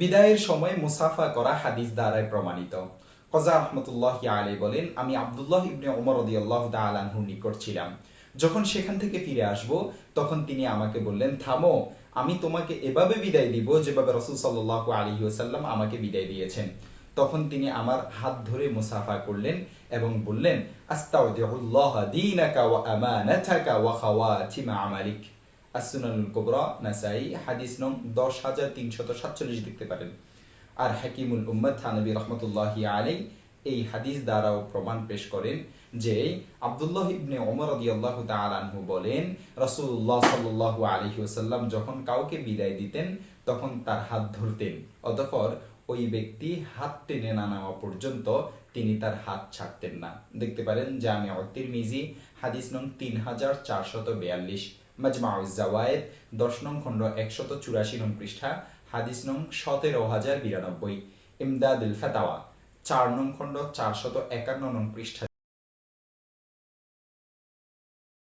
বিদায়ের সময় মুসাফা করা হাদিস দ্বারায় প্রমাণিত। কজা রহমতুল্লাহ আলী বলেন, আমি আবদুল্লাহ ইবনে ওমর রদিয়াল্লাহ তালাহুর নিকট ছিলাম। যখন সেখান থেকে ফিরে আসব, তখন তিনি আমাকে বললেন, থামো, আমি তোমাকে এভাবে বিদায় দিব যেভাবে রসুল সাল্লাহ আলী ওসাল্লাম আমাকে বিদায় দিয়েছেন। তখন তিনি আমার হাত ধরে মুসাফা করলেন এবং বললেন আস্তাউদ্দিউল্লাহ দীনাকা ওয়া আমালিক। কোবরা নাসাই হাদিস নং দশ হাজার তিনশত সাতচল্লিশ দেখতে পারেন। আর হাকিমুল উম্মদ থানবী আলাই এই হাদিস দ্বারাও প্রমাণ পেশ করেন যে আবদুল্লাহ ইবনে ওমর আনহু বলেন, রাসূলুল্লাহ সাল্লাল্লাহু আলাইহি ওয়াসাল্লাম যখন কাউকে বিদায় দিতেন, তখন তার হাত ধরতেন। অতঃপর ওই ব্যক্তি হাত টেনে না নেওয়া পর্যন্ত তিনি তার হাত ছাড়তেন না। দেখতে পারেন জামে তিরমিজি, হাদিস নং তিন হাজার চারশত বিয়াল্লিশ। মাজমাউজ জাওয়ায়েদ, দশ নং খণ্ড একশত চুরাশি নং পৃষ্ঠা, হাদিস নং সতেরো হাজার বিরানব্বই। ইমদাদুল ফাতাওয়া, চার নং খণ্ড চারশত একান্ন নং পৃষ্ঠা